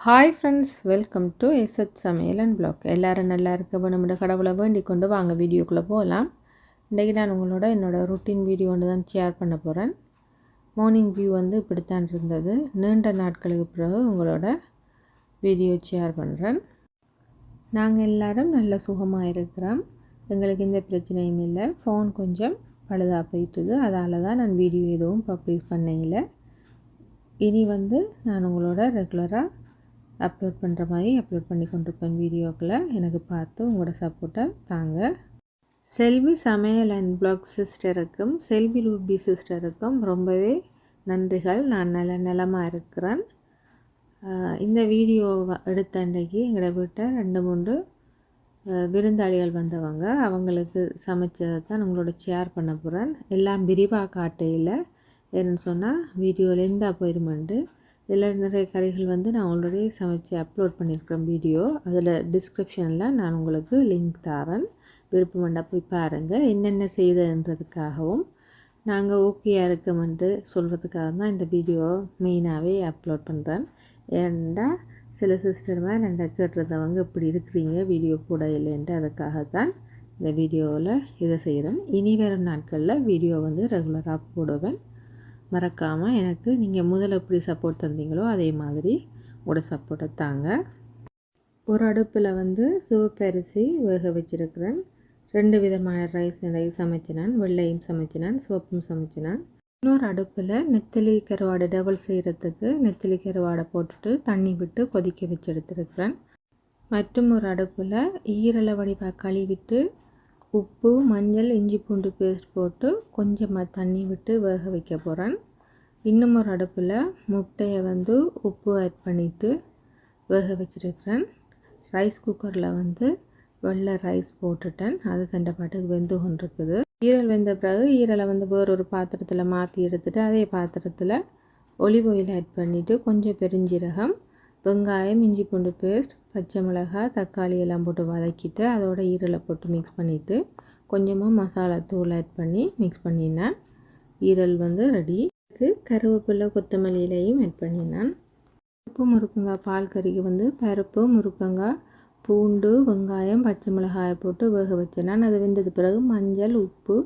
Hi friends welcome to எஸ்எத் சமையல் and black எல்லோரும் நல்லா இருக்க நம்மளோட கடவுளை வேண்டிக் கொண்டு வாங்க வீடியோக்குள்ளே போகலாம் இன்றைக்கி நான் உங்களோட என்னோடய ருட்டீன் வீடியோ ஒன்று தான் ஷேர் பண்ண போகிறேன் மார்னிங் வியூ வந்து இப்படித்தான் இருந்தது. நீண்ட நாட்களுக்கு பிறகு உங்களோட வீடியோ ஷேர் பண்ணுறேன் நாங்கள் எல்லோரும் நல்ல சுகமாக இருக்கிறோம். எங்களுக்கு எந்த பிரச்சனையும் இல்லை. ஃபோன் கொஞ்சம் பழுதாக போயிட்டுது. அதால் தான் நான் வீடியோ எதுவும் பப்ளிஷ் பண்ணையில். இனி வந்து நான் உங்களோட ரெகுலராக அப்லோட் பண்ணுற மாதிரி அப்லோட் பண்ணி கொண்டிருப்பேன் வீடியோக்களை. எனக்கு பார்த்து உங்களோட சப்போர்ட்டை தாங்க. செல்வி சமையல் அண்ட் பிளாக் சிஸ்டருக்கும் செல்வி ரூபி சிஸ்டருக்கும் ரொம்பவே நன்றிகள். நான் நல்ல நிலமாக இருக்கிறேன். இந்த வீடியோ எடுத்த அன்றைக்கி எங்களோட வீட்டை ரெண்டு மூன்று விருந்தாளிகள் வந்தவங்க. அவங்களுக்கு சமைச்சதை தான் உங்களோட ஷேர் பண்ண போகிறேன் எல்லாம் விரிவாக காட்டையில். என்னன்னு சொன்னால் வீடியோவில் போயிருமெண்டு. இதில் நிறைய கறிகள் வந்து நான் ஆல்ரெடி சமைச்சு அப்லோட் பண்ணியிருக்கிறேன் வீடியோ அதில் டிஸ்கிரிப்ஷனில் நான் உங்களுக்கு லிங்க் தரேன். விருப்பமண்டா போய் பாருங்கள் என்னென்ன செய்ததுன்றதுக்காகவும் நாங்கள் ஓகேயாக இருக்கமென்று சொல்கிறதுக்காக தான் இந்த வீடியோ மெயினாகவே அப்லோட் பண்ணுறேன் ஏன்டா சில சிஸ்டர் மாதிரி ரெண்டா கேட்டுறதவங்க இப்படி இருக்கிறீங்க வீடியோ கூட இல்லைன்ட்டு அதுக்காக தான் இந்த வீடியோவில் இதை செய்கிறேன் இனி வரும் நாட்களில் வீடியோ வந்து ரெகுலராக போடுவேன். மறக்காமல் எனக்கு நீங்கள் முதல்ல எப்படி சப்போர்ட் தந்தீங்களோ அதே மாதிரி உங்களோட சப்போர்ட்டை தாங்க. ஒரு அடுப்பில் வந்து சிவப்பரிசி வேக வச்சுருக்கிறேன். ரெண்டு விதமான ரைஸ் நிறைய சமைச்சினான். வெள்ளையும் சமைச்சினான். சிவப்பும் சமைச்சினான். இன்னொரு அடுப்பில் நெத்திலி கருவாடை டபுள் செய்கிறதுக்கு நெத்திலி கருவாடை போட்டுட்டு தண்ணி விட்டு கொதிக்க வச்சு எடுத்துருக்கிறேன். மற்றும் ஒரு அடுப்பில் ஈரலை வடிவாக கழுவிட்டு உப்பு மஞ்சள் இஞ்சி பூண்டு பேஸ்ட் போட்டு கொஞ்சமாக தண்ணி விட்டு வேக வைக்க போகிறேன் இன்னும் ஒரு அடுப்பில் முட்டையை வந்து உப்பு ஆட் பண்ணிவிட்டு வேக வச்சுருக்கிறேன். ரைஸ் குக்கரில் வந்து வெள்ளை ரைஸ் போட்டுட்டேன். அது தண்டை பாட்டுக்கு வெந்து கொண்டிருக்குது. ஈரல் வெந்த பிறகு ஈரலை வந்து வேறொரு பாத்திரத்தில் மாற்றி எடுத்துகிட்டு அதே பாத்திரத்தில் ஒலிவ் ஆயில் ஆட் பண்ணிவிட்டு கொஞ்சம் பெருஞ்சீரகம் வெங்காயம் இஞ்சி பூண்டு பேஸ்ட் பச்சை மிளகாய் தக்காளி எல்லாம் போட்டு வதக்கிட்டு அதோட ஈரலை போட்டு மிக்ஸ் பண்ணிவிட்டு கொஞ்சமாக மசாலா தூள் ஆட் பண்ணி மிக்ஸ் பண்ணினேன். ஈரல் வந்து ரெடி கருவேப்பிலை கொத்தமல்லி இலையும் ஆட் பண்ணினேன். பருப்பு முருக்கங்காய் பால் கறிக்கு வந்து பருப்பு முருக்கங்காய் பூண்டு வெங்காயம் பச்சை மிளகாயை போட்டு வேக வச்சேன். நான் அது வெந்தது பிறகு மஞ்சள் உப்பு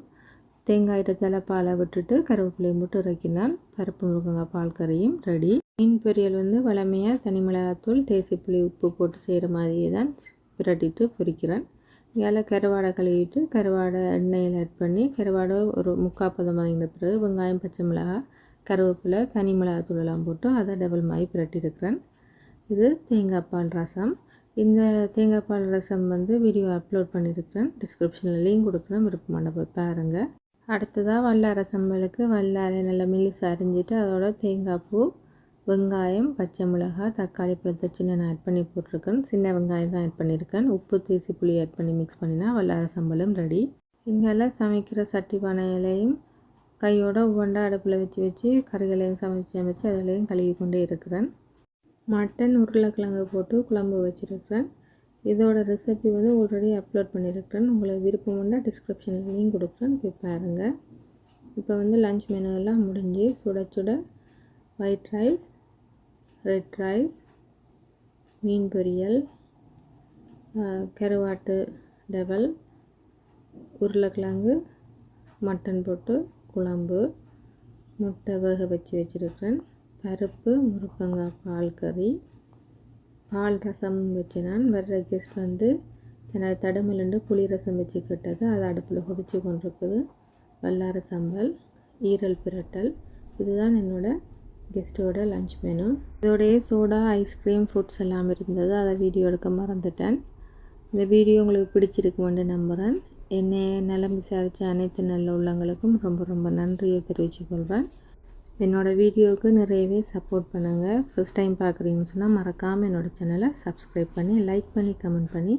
தேங்காயிட்ட பாலை விட்டுட்டு கருவேப்பிலையும் போட்டு இறக்கினான். பருப்பு முருங்கங்காய் பால் கறியும் ரெடி மீன் பொரியல் வந்து வளமையாக தனி மிளகாத்தூள் தேசிப்புளி உப்பு போட்டு செய்கிற மாதிரியே தான் பிரட்டிட்டு பொரிக்கிறேன். இதில் கருவாடை கழுவிட்டு கருவாடை எண்ணெயில் ஆட் பண்ணி கருவாடை ஒரு முக்கால் பதம் பிறகு வெங்காயம் பச்சை மிளகாய் கருவேப்பிலை தனி மிளகாத்தூள் எல்லாம் போட்டு அதை டபுள் மாதிரி பிரட்டியிருக்கிறேன் இது தேங்காய் பால் ரசம். இந்த தேங்காய் பால் ரசம் வந்து வீடியோ அப்லோட் பண்ணியிருக்கிறேன் டிஸ்கிரிப்ஷனில் லிங்க் கொடுக்குறேன். விருப்பமான போய் பாருங்கள் அடுத்ததாக வல்லார சம்பளுக்கு வல்லாரை நல்லா மில்லிஸ் அரிஞ்சிட்டு அதோட தேங்காய் பூ வெங்காயம் பச்சை மிளகாய் தக்காளி பழத்தை சின்ன நான் ஆட் பண்ணி போட்டிருக்கேன். சின்ன வெங்காயம் தான் ஆட் பண்ணியிருக்கேன் உப்பு தேசி புளி ஆட் பண்ணி மிக்ஸ் பண்ணினா வல்லார சம்பளம் ரெடி இங்கெல்லாம் சமைக்கிற சட்டி பானையிலையும் கையோட ஒவ்வொன்றா அடுப்பில் வச்சு வச்சு கறிகளையும் சமைச்சு அமைச்சு அதிலையும் கழுவி கொண்டே இருக்கிறேன். மட்டன் உருளைக்கிழங்கு போட்டு குழம்பு வச்சுருக்கிறேன். இதோட ரெசிபி வந்து ஆல்ரெடி அப்லோட் பண்ணியிருக்கிறேன் உங்களுக்கு விருப்பம் இருந்தால் டிஸ்கிரிப்ஷனில் லிங்க் கொடுக்குறேன். போய் பாருங்கள் இப்போ வந்து லஞ்ச் மெனு எல்லாம் முடிஞ்சு சுட சுட ஒயிட் ரைஸ் ரெட் ரைஸ் மீன் பொரியல் கருவாட்டு டெவல் உருளைக்கிழங்கு மட்டன் போட்டு குழம்பு முட்டை வேக வச்சு வச்சுருக்கிறேன். பருப்பு முருக்கங்காய் பால் கறி. பால் ரசம் வச்சு நான் வர்ற கெஸ்ட் வந்து தனது தடமிலண்டு புளி ரசம் வச்சு கேட்டது. அதை அடுப்பில் கொதிச்சு கொண்டிருக்குது. வல்லார சம்பல் ஈரல் பிரட்டல். இதுதான் என்னோடய கெஸ்ட்டோட லஞ்ச் மெனு இதோடைய சோடா ஐஸ்கிரீம் ஃப்ரூட்ஸ் எல்லாம் இருந்தது. அதை வீடியோ எடுக்க மறந்துட்டேன். இந்த வீடியோ உங்களுக்கு பிடிச்சிருக்குமென்று நம்புகிறேன் என்னை நலம் விசாரித்த அனைத்து நல்ல உள்ளங்களுக்கும் ரொம்ப ரொம்ப நன்றியை தெரிவிச்சுக்கொள்கிறேன் என்னோடய வீடியோவுக்கு நிறையவே சப்போர்ட் பண்ணுங்கள் ஃபஸ்ட் டைம் பார்க்குறீங்கன்னு சொன்னால் மறக்காமல் என்னோடய சேனலை சப்ஸ்கிரைப் பண்ணி லைக் பண்ணி கமெண்ட் பண்ணி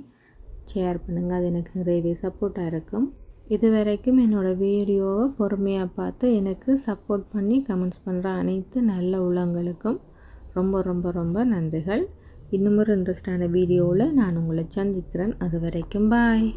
ஷேர் பண்ணுங்கள் அது எனக்கு நிறையவே சப்போர்ட்டாக இருக்கும். இது வரைக்கும் என்னோடய வீடியோவை பொறுமையாக பார்த்து எனக்கு சப்போர்ட் பண்ணி கமெண்ட்ஸ் பண்ணுற அனைத்து நல்ல உள்ளங்களுக்கும் ரொம்ப ரொம்ப ரொம்ப நன்றிகள். இன்னும் ஒரு இன்ட்ரெஸ்டான வீடியோவில் நான் உங்களை சந்திக்கிறேன். அது வரைக்கும் பாய்